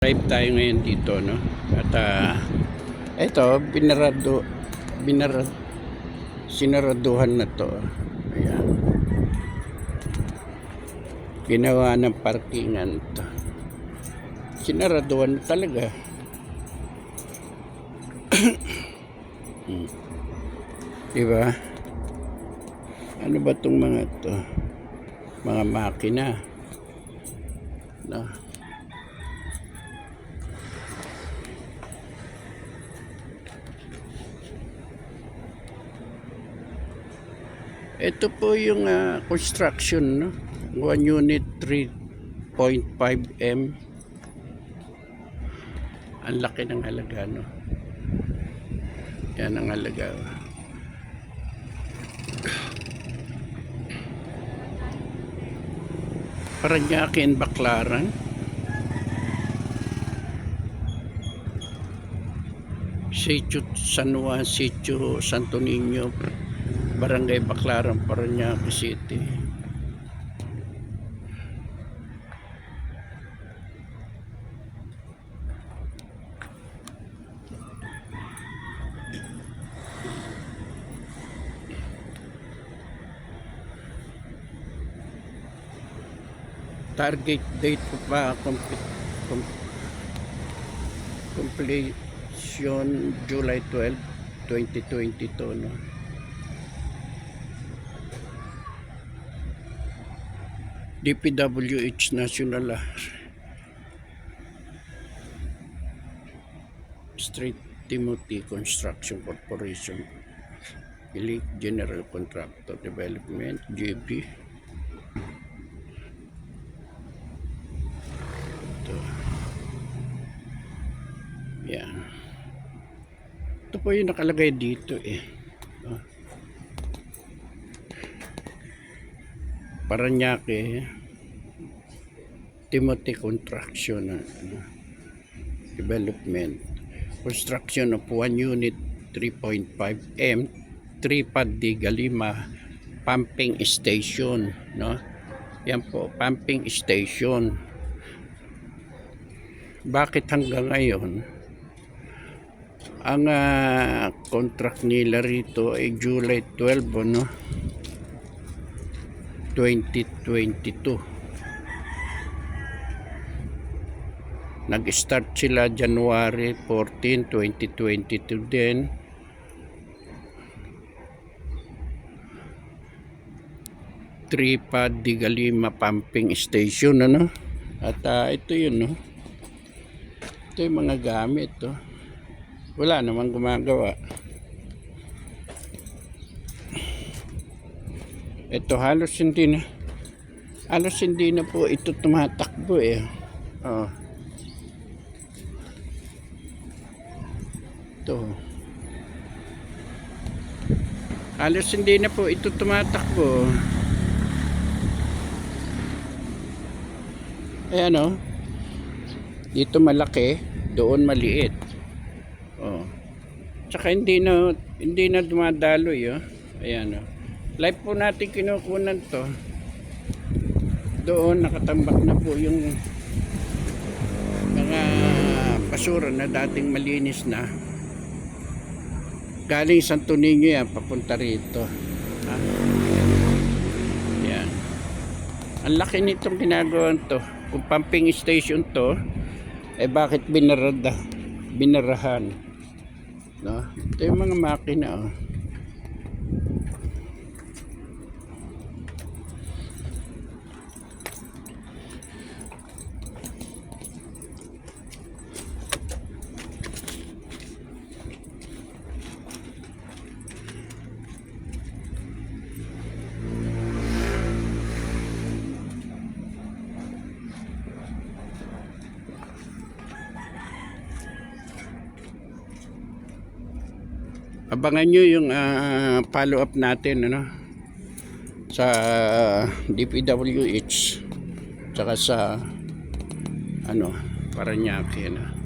Drive tayo ngayon dito, no? At ah, eto, binarado, binarad, sinaraduhan na to. Ayan. Ginawa ng parkingan to. Sinaraduhan na talaga. Hmm. diba? Ano ba tong mga to? Mga makina. No? Ito po yung ah, construction, no? One unit 3.5 M. Ang laki ng halaga, no? Yan ang halaga. Paranaque and Baclaran. Sitio San Juan, Sitio Santo Niño, Barangay Baclaran, Paranaque City. Target date ko pa completion July 12, 2022 no. DPWH National ah. Street Timothy Construction Corporation Elite General Contractor Development JB Ito. Yan. Ito po yung nakalagay dito eh. Paranaque Timothy Construction ano, Development. Construction of one unit 3.5 M 3 pad Galima pumping station no? Yan po pumping station. Bakit hanggang ngayon ang ah, contract nila rito ay July 12 no 2022 nag-start sila January 14, 2022 din. Tripad di Galima Pumping Station ano? At ah, ito yun no? Ito yung mga gamit to wala namang gumagawa ito halos hindi na halos hindi na po ito tumatakbo eh. Oh. ito. Halos hindi na po ito tumatakbo. Ayan oh dito malaki doon maliit. Oh tsaka hindi na hindi na dumadaloy oh. Ayan oh live po natin kinukunan to. Doon nakatambak na po yung mga basura na dating malinis na. Galing Santo Niño yan papunta rito. Ha? yan. Ang laki nitong ginagawa to. Kung pumping station to eh bakit binarada binarahan? No? Ito yung mga makina oh abangan nyo yung ah, follow up natin ano sa DPWH tsaka sa ano Paranaque ano